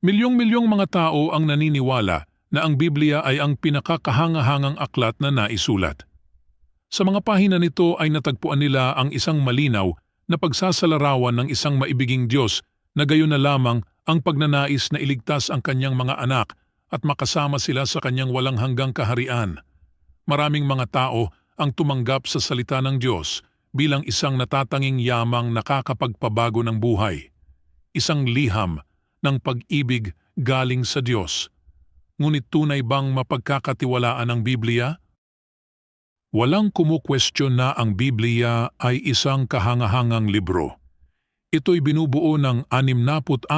Milyong-milyong mga tao ang naniniwala na ang Biblia ay ang pinakakahangahangang aklat na naisulat. Sa mga pahina nito ay natagpuan nila ang isang malinaw na pagsasalarawan ng isang maibiging Diyos na gayon na lamang ang pagnanais na iligtas ang kanyang mga anak at makasama sila sa kanyang walang hanggang kaharian. Maraming mga tao ang tumanggap sa salita ng Diyos bilang isang natatanging yamang nakakapagpabago ng buhay. Isang liham ng pag-ibig galing sa Diyos. Ngunit tunay bang mapagkakatiwalaan ang Biblia? Walang kumukwestiyon na ang Biblia ay isang kahangahangang libro. Ito'y binubuo ng 66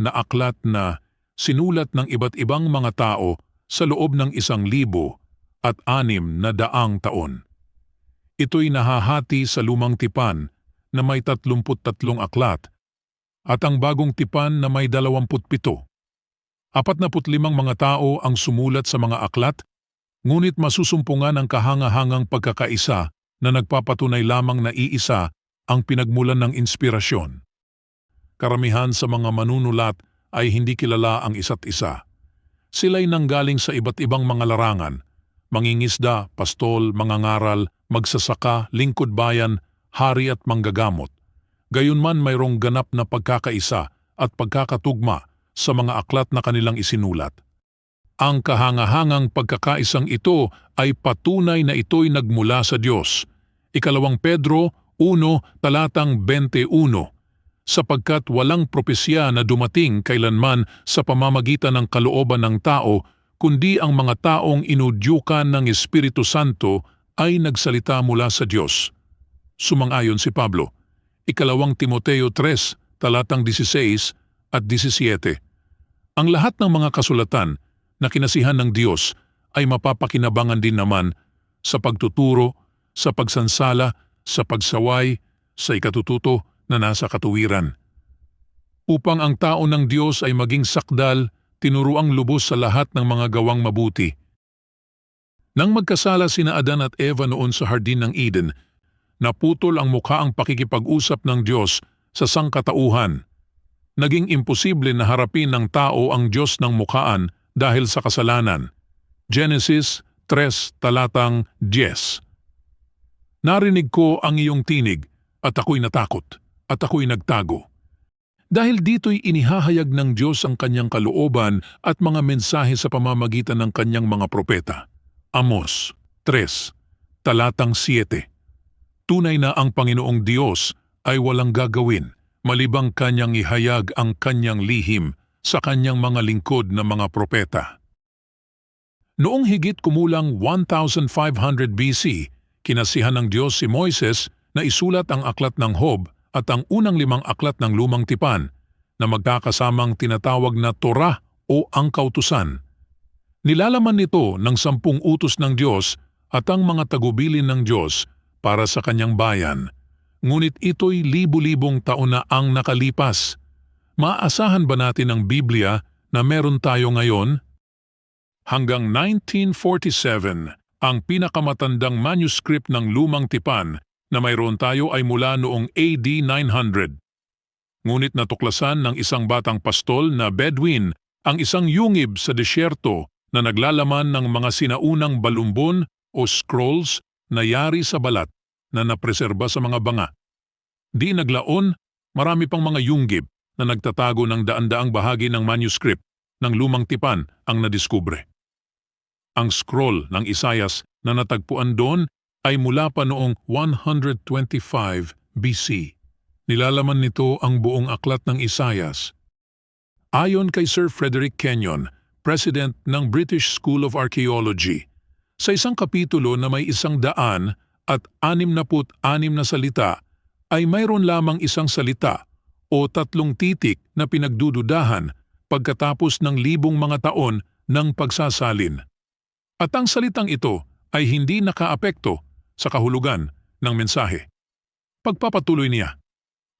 na aklat na sinulat ng iba't ibang mga tao sa loob ng isang libo at anim na daang taon. Ito'y nahahati sa lumang tipan na may 33 aklat at ang bagong tipan na may 27. 45 mga tao ang sumulat sa mga aklat ngunit masusumpungan ang kahangahangang pagkakaisa na nagpapatunay lamang na iisa ang pinagmulan ng inspirasyon. Karamihan sa mga manunulat ay hindi kilala ang isa't isa. Sila'y nanggaling sa iba't ibang mga larangan, mangingisda, pastol, mangangaral, magsasaka, lingkod bayan, hari at manggagamot. Gayunman mayroong ganap na pagkakaisa at pagkakatugma sa mga aklat na kanilang isinulat. Ang kahangahangang pagkakaisang ito ay patunay na ito'y nagmula sa Diyos. Ikalawang Pedro 1 talatang 21 sapagkat walang propesya na dumating kailanman sa pamamagitan ng kalooban ng tao, kundi ang mga taong inudyukan ng Espiritu Santo ay nagsalita mula sa Diyos. Sumang-ayon si Pablo. Ikalawang Timoteo 3, talatang 16 at 17. Ang lahat ng mga kasulatan na kinasihan ng Diyos ay mapapakinabangan din naman sa pagtuturo, sa pagsansala, sa pagsaway, sa ikatututo na nasa katuwiran. Upang ang tao ng Diyos ay maging sakdal, tinuruang lubos sa lahat ng mga gawang mabuti. Nang magkasala sina Adan at Eva noon sa Hardin ng Eden, naputol ang mukha ang pakikipag-usap ng Diyos sa sangkatauhan. Naging imposible na harapin ng tao ang Diyos ng mukhaan dahil sa kasalanan. Genesis 3 talatang 10 Narinig ko ang iyong tinig at ako'y natakot at ako'y nagtago. Dahil dito'y inihahayag ng Diyos ang kanyang kalooban at mga mensahe sa pamamagitan ng kanyang mga propeta. Amos 3, talatang 7 Tunay na ang Panginoong Diyos ay walang gagawin malibang kanyang ihayag ang kanyang lihim sa kanyang mga lingkod na mga propeta. Noong higit kumulang 1,500 BC, kinasihan ng Diyos si Moises na isulat ang aklat ng Hob at ang unang limang aklat ng Lumang Tipan na magkakasamang tinatawag na Torah o ang kautusan. Nilalaman nito ng sampung utos ng Diyos at ang mga tagubilin ng Diyos para sa kanyang bayan. Ngunit ito'y libu-libong taon na ang nakalipas. Maasahan ba natin ang Biblia na meron tayo ngayon? Hanggang 1947, ang pinakamatandang manuscript ng Lumang Tipan na mayroon tayo ay mula noong AD 900. Ngunit natuklasan ng isang batang pastol na Bedouin ang isang yungib sa desyerto na naglalaman ng mga sinaunang balumbon o scrolls na yari sa balat na napreserba sa mga banga. Di naglaon, marami pang mga yunggib na nagtatago ng daan-daang bahagi ng manuscript ng lumang tipan ang nadiskubre. Ang scroll ng Isayas na natagpuan doon ay mula pa noong 125 BC. Nilalaman nito ang buong aklat ng Isayas. Ayon kay Sir Frederick Kenyon, President ng British School of Archaeology. Sa isang kapitulo na may isang daan at anim na put anim na salita, ay mayroon lamang isang salita o tatlong titik na pinagdududahan pagkatapos ng libong mga taon ng pagsasalin. At ang salitang ito ay hindi nakaapekto sa kahulugan ng mensahe. Pagpapatuloy niya,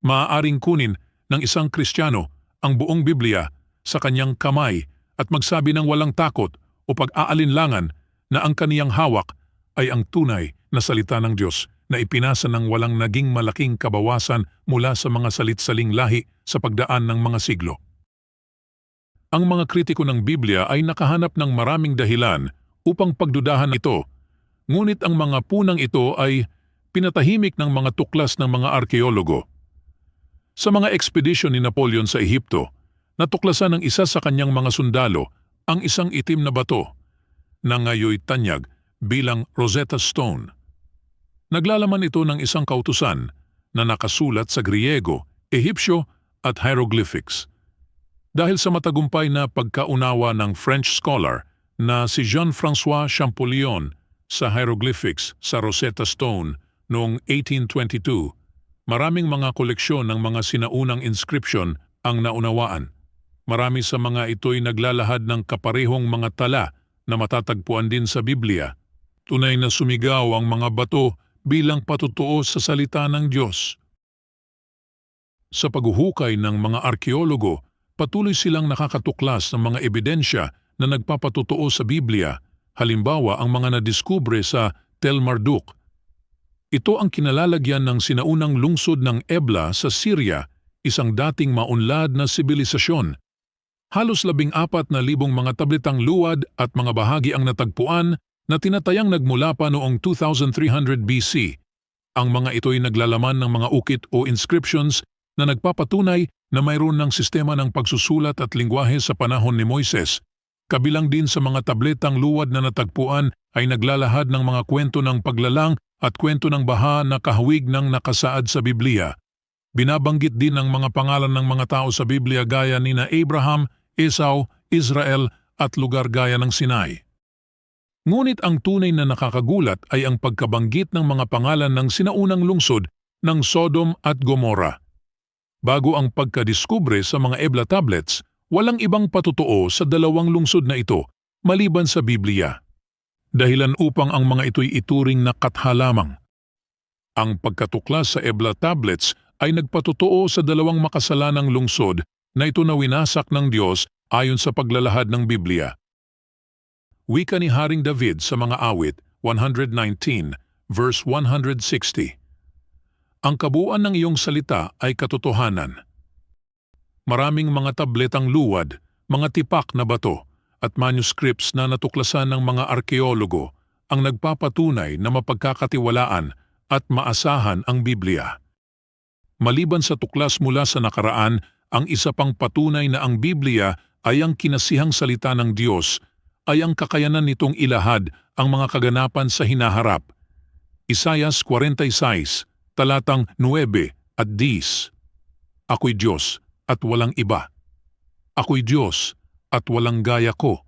maaaring kunin ng isang Kristiyano ang buong Biblia sa kanyang kamay at magsabi ng walang takot o pag-aalinlangan na ang kaniyang hawak ay ang tunay na salita ng Diyos na ipinasa ng walang naging malaking kabawasan mula sa mga salitsaling lahi sa pagdaan ng mga siglo. ang mga kritiko ng Biblia ay nakahanap ng maraming dahilan upang pagdudahan ito, ngunit ang mga punang ito ay pinatahimik ng mga tuklas ng mga arkeologo. Sa mga ekspedisyon ni Napoleon sa Ehipto, natuklasan ng isa sa kanyang mga sundalo ang isang itim na bato na ngayoy tanyag bilang Rosetta Stone. Naglalaman ito ng isang kautusan na nakasulat sa Griego, Ehipsyo at hieroglyphics. Dahil sa matagumpay na pagkaunawa ng French scholar na si Jean-François Champollion sa hieroglyphics sa Rosetta Stone noong 1822, maraming mga koleksyon ng mga sinaunang inscription ang naunawaan. Marami sa mga ito'y naglalahad ng kaparehong mga tala na matatagpuan din sa Biblia. Tunay na sumigaw ang mga bato bilang patutuo sa salita ng Diyos. Sa paghuhukay ng mga arkeologo, patuloy silang nakakatuklas ng mga ebidensya na nagpapatutuo sa Biblia, halimbawa ang mga nadiskubre sa Tel Marduk. Ito ang kinalalagyan ng sinaunang lungsod ng Ebla sa Syria, isang dating maunlad na sibilisasyon. Halos labing apat na libong mga tabletang luwad at mga bahagi ang natagpuan na tinatayang nagmula pa noong 2300 BC. Ang mga ito'y naglalaman ng mga ukit o inscriptions na nagpapatunay na mayroon ng sistema ng pagsusulat at lingwahe sa panahon ni Moises. Kabilang din sa mga tabletang luwad na natagpuan ay naglalahad ng mga kwento ng paglalang at kwento ng baha na kahawig ng nakasaad sa Biblia. Binabanggit din ang mga pangalan ng mga tao sa Biblia gaya ni na Abraham, Esau, Israel at lugar gaya ng Sinai. Ngunit ang tunay na nakakagulat ay ang pagkabanggit ng mga pangalan ng sinaunang lungsod ng Sodom at Gomorrah. Bago ang pagkadiskubre sa mga Ebla tablets, walang ibang patutuo sa dalawang lungsod na ito maliban sa Biblia. Dahilan upang ang mga ito'y ituring na katha lamang. Ang pagkatuklas sa Ebla tablets ay nagpatutuo sa dalawang makasalanang lungsod na ito na winasak ng Diyos ayon sa paglalahad ng Biblia. Wika ni Haring David sa mga awit 119 verse 160 ang kabuuan ng iyong salita ay katotohanan. Maraming mga tabletang luwad, mga tipak na bato, at manuscripts na natuklasan ng mga arkeologo ang nagpapatunay na mapagkakatiwalaan at maasahan ang Biblia. Maliban sa tuklas mula sa nakaraan, ang isa pang patunay na ang Biblia ay ang kinasihang salita ng Diyos ay ang kakayanan nitong ilahad ang mga kaganapan sa hinaharap. Isayas 46 talatang 9 at 10. Ako'y Diyos at walang iba. Ako'y Diyos at walang gaya ko,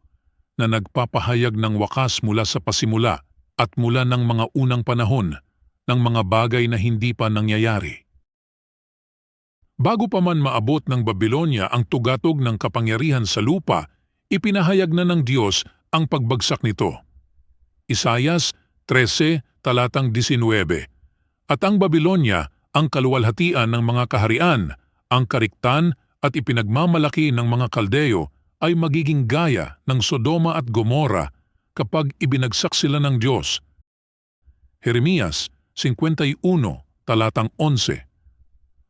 na nagpapahayag ng wakas mula sa pasimula at mula ng mga unang panahon ng mga bagay na hindi pa nangyayari. Bago pa man maabot ng Babylonia ang tugatog ng kapangyarihan sa lupa, ipinahayag na ng Diyos ang pagbagsak nito. Isayas 13, talatang 19 at ang Babylonia ang kaluwalhatian ng mga kaharian, ang kariktan at ipinagmamalaki ng mga kaldeo ay magiging gaya ng Sodoma at Gomora kapag ibinagsak sila ng Diyos. Jeremias 51, talatang 11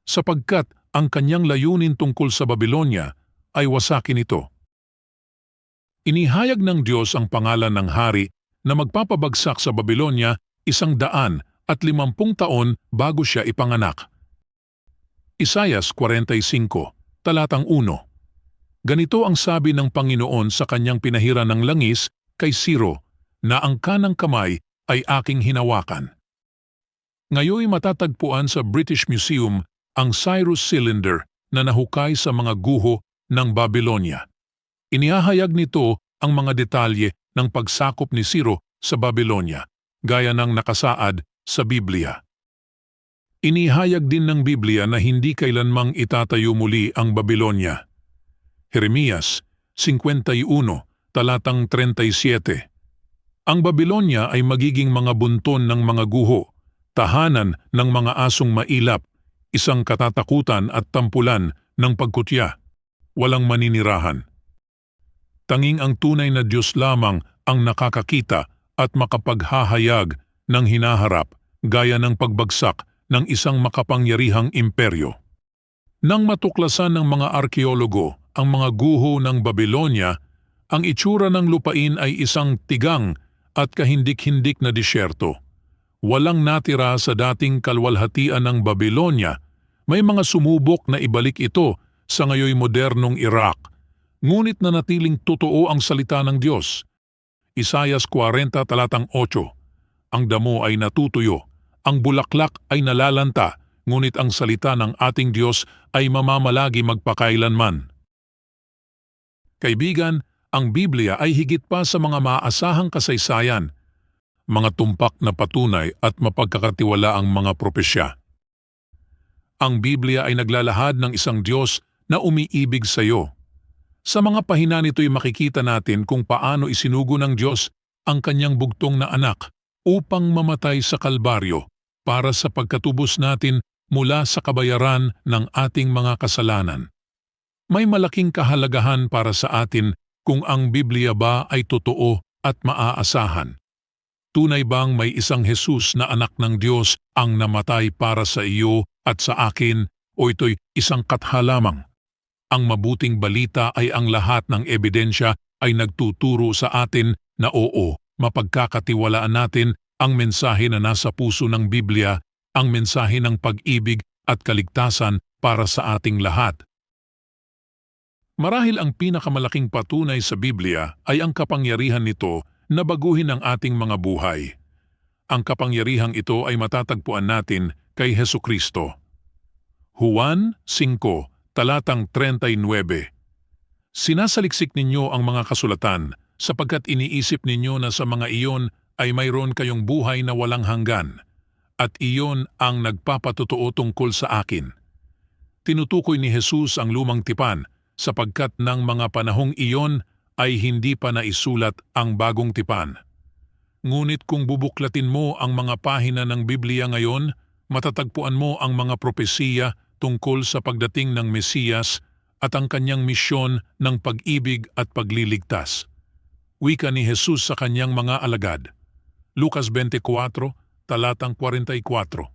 Sapagkat ang kanyang layunin tungkol sa Babylonia ay wasakin ito. Inihayag ng Diyos ang pangalan ng hari na magpapabagsak sa Babylonia isang daan at limampung taon bago siya ipanganak. Isayas 45, talatang 1 Ganito ang sabi ng Panginoon sa kanyang pinahira ng langis kay Siro, na ang kanang kamay ay aking hinawakan. Ngayoy matatagpuan sa British Museum ang Cyrus Cylinder na nahukay sa mga guho ng Babylonia. Inihahayag nito ang mga detalye ng pagsakop ni Siro sa Babylonia, gaya ng nakasaad sa Biblia. Inihayag din ng Biblia na hindi kailanmang itatayo muli ang Babylonia. Jeremias 51, talatang 37 Ang Babylonia ay magiging mga bunton ng mga guho, tahanan ng mga asong mailap, isang katatakutan at tampulan ng pagkutya, walang maninirahan. Tanging ang tunay na Diyos lamang ang nakakakita at makapaghahayag ng hinaharap gaya ng pagbagsak ng isang makapangyarihang imperyo. Nang matuklasan ng mga arkeologo ang mga guho ng Babylonia, ang itsura ng lupain ay isang tigang at kahindik-hindik na disyerto. Walang natira sa dating kalwalhatian ng Babylonia. May mga sumubok na ibalik ito sa ngayoy modernong Iraq. Ngunit nanatiling totoo ang salita ng Diyos. Isayas 40 talatang 8 Ang damo ay natutuyo, ang bulaklak ay nalalanta, ngunit ang salita ng ating Diyos ay mamamalagi magpakailanman. Kaibigan, ang Biblia ay higit pa sa mga maaasahang kasaysayan, mga tumpak na patunay at mapagkakatiwala ang mga propesya. Ang Biblia ay naglalahad ng isang Diyos na umiibig sa iyo. Sa mga pahina nito'y makikita natin kung paano isinugo ng Diyos ang kanyang bugtong na anak upang mamatay sa Kalbaryo para sa pagkatubos natin mula sa kabayaran ng ating mga kasalanan. May malaking kahalagahan para sa atin kung ang Biblia ba ay totoo at maaasahan. Tunay bang may isang Jesus na anak ng Diyos ang namatay para sa iyo at sa akin o ito'y isang katha lamang? Ang mabuting balita ay ang lahat ng ebidensya ay nagtuturo sa atin na oo, mapagkakatiwalaan natin ang mensahe na nasa puso ng Biblia, ang mensahe ng pag-ibig at kaligtasan para sa ating lahat. Marahil ang pinakamalaking patunay sa Biblia ay ang kapangyarihan nito na baguhin ang ating mga buhay. Ang kapangyarihang ito ay matatagpuan natin kay Heso Kristo. Juan 5, talatang 39 Sinasaliksik ninyo ang mga kasulatan sapagkat iniisip ninyo na sa mga iyon ay mayroon kayong buhay na walang hanggan at iyon ang nagpapatotoo tungkol sa akin. Tinutukoy ni Jesus ang lumang tipan sapagkat ng mga panahong iyon ay hindi pa naisulat ang bagong tipan. Ngunit kung bubuklatin mo ang mga pahina ng Biblia ngayon, matatagpuan mo ang mga propesiya tungkol sa pagdating ng Mesiyas at ang kanyang misyon ng pag-ibig at pagliligtas. Wika ni Jesus sa kanyang mga alagad. Lucas 24, talatang 44.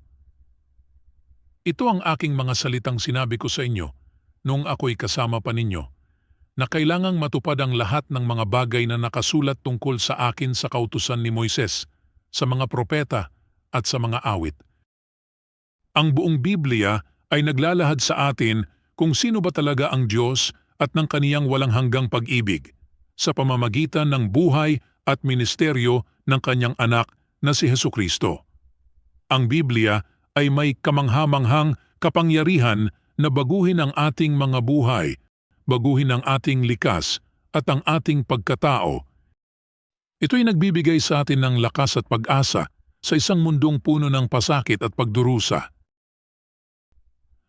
Ito ang aking mga salitang sinabi ko sa inyo nung ako'y kasama pa ninyo, na kailangang matupad ang lahat ng mga bagay na nakasulat tungkol sa akin sa kautusan ni Moises, sa mga propeta at sa mga awit. Ang buong Biblia ay naglalahad sa atin kung sino ba talaga ang Diyos at ng kaniyang walang hanggang pag-ibig sa pamamagitan ng buhay at ministeryo ng kanyang anak na si Heso Kristo. Ang Biblia ay may kamanghamanghang kapangyarihan na baguhin ang ating mga buhay, baguhin ang ating likas at ang ating pagkatao. Ito'y nagbibigay sa atin ng lakas at pag-asa sa isang mundong puno ng pasakit at pagdurusa.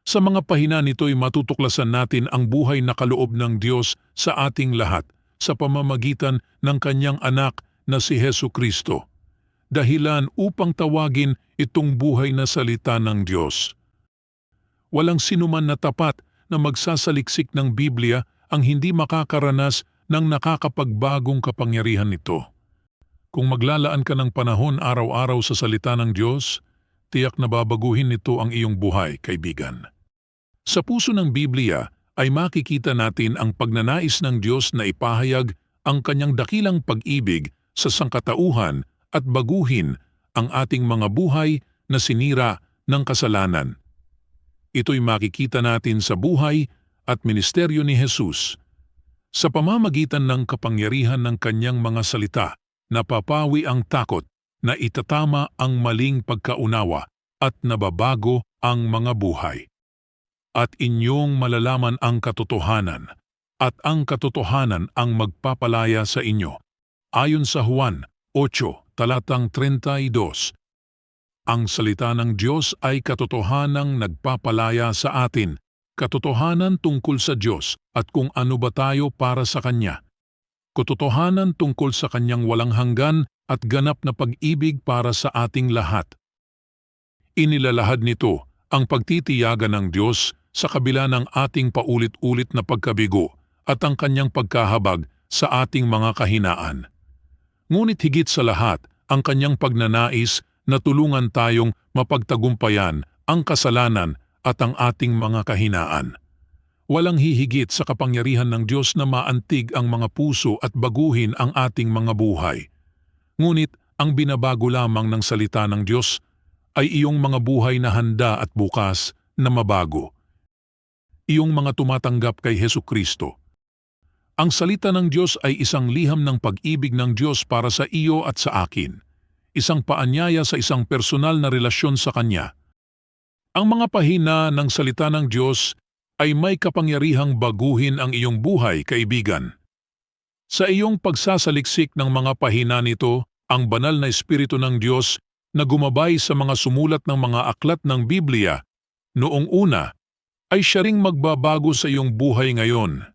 Sa mga pahina nito'y matutuklasan natin ang buhay na kaloob ng Diyos sa ating lahat sa pamamagitan ng kanyang anak na si Heso Kristo, dahilan upang tawagin itong buhay na salita ng Diyos. Walang sinuman na tapat na magsasaliksik ng Biblia ang hindi makakaranas ng nakakapagbagong kapangyarihan nito. Kung maglalaan ka ng panahon araw-araw sa salita ng Diyos, tiyak na babaguhin nito ang iyong buhay, kaibigan. Sa puso ng Biblia ay makikita natin ang pagnanais ng Diyos na ipahayag ang kanyang dakilang pag-ibig sa sangkatauhan at baguhin ang ating mga buhay na sinira ng kasalanan. Ito'y makikita natin sa buhay at ministeryo ni Jesus. Sa pamamagitan ng kapangyarihan ng kanyang mga salita, napapawi ang takot na itatama ang maling pagkaunawa at nababago ang mga buhay. At inyong malalaman ang katotohanan, at ang katotohanan ang magpapalaya sa inyo. Ayon sa Juan 8, talatang 32, ang salita ng Diyos ay katotohanang nagpapalaya sa atin, katotohanan tungkol sa Diyos at kung ano ba tayo para sa Kanya. Katotohanan tungkol sa Kanyang walang hanggan at ganap na pag-ibig para sa ating lahat. Inilalahad nito ang pagtitiyagan ng Diyos sa kabila ng ating paulit-ulit na pagkabigo at ang Kanyang pagkahabag sa ating mga kahinaan. Ngunit higit sa lahat, ang Kanyang pagnanais na tulungan tayong mapagtagumpayan ang kasalanan at ang ating mga kahinaan. Walang hihigit sa kapangyarihan ng Diyos na maantig ang mga puso at baguhin ang ating mga buhay. Ngunit ang binabago lamang ng salita ng Diyos ay iyong mga buhay na handa at bukas na mabago. Iyong mga tumatanggap kay Heso Kristo. Ang salita ng Diyos ay isang liham ng pag-ibig ng Diyos para sa iyo at sa akin. Isang paanyaya sa isang personal na relasyon sa Kanya. Ang mga pahina ng salita ng Diyos ay may kapangyarihang baguhin ang iyong buhay, kaibigan. Sa iyong pagsasaliksik ng mga pahina nito, ang banal na Espiritu ng Diyos na gumabay sa mga sumulat ng mga aklat ng Biblia noong una ay siya ring magbabago sa iyong buhay ngayon.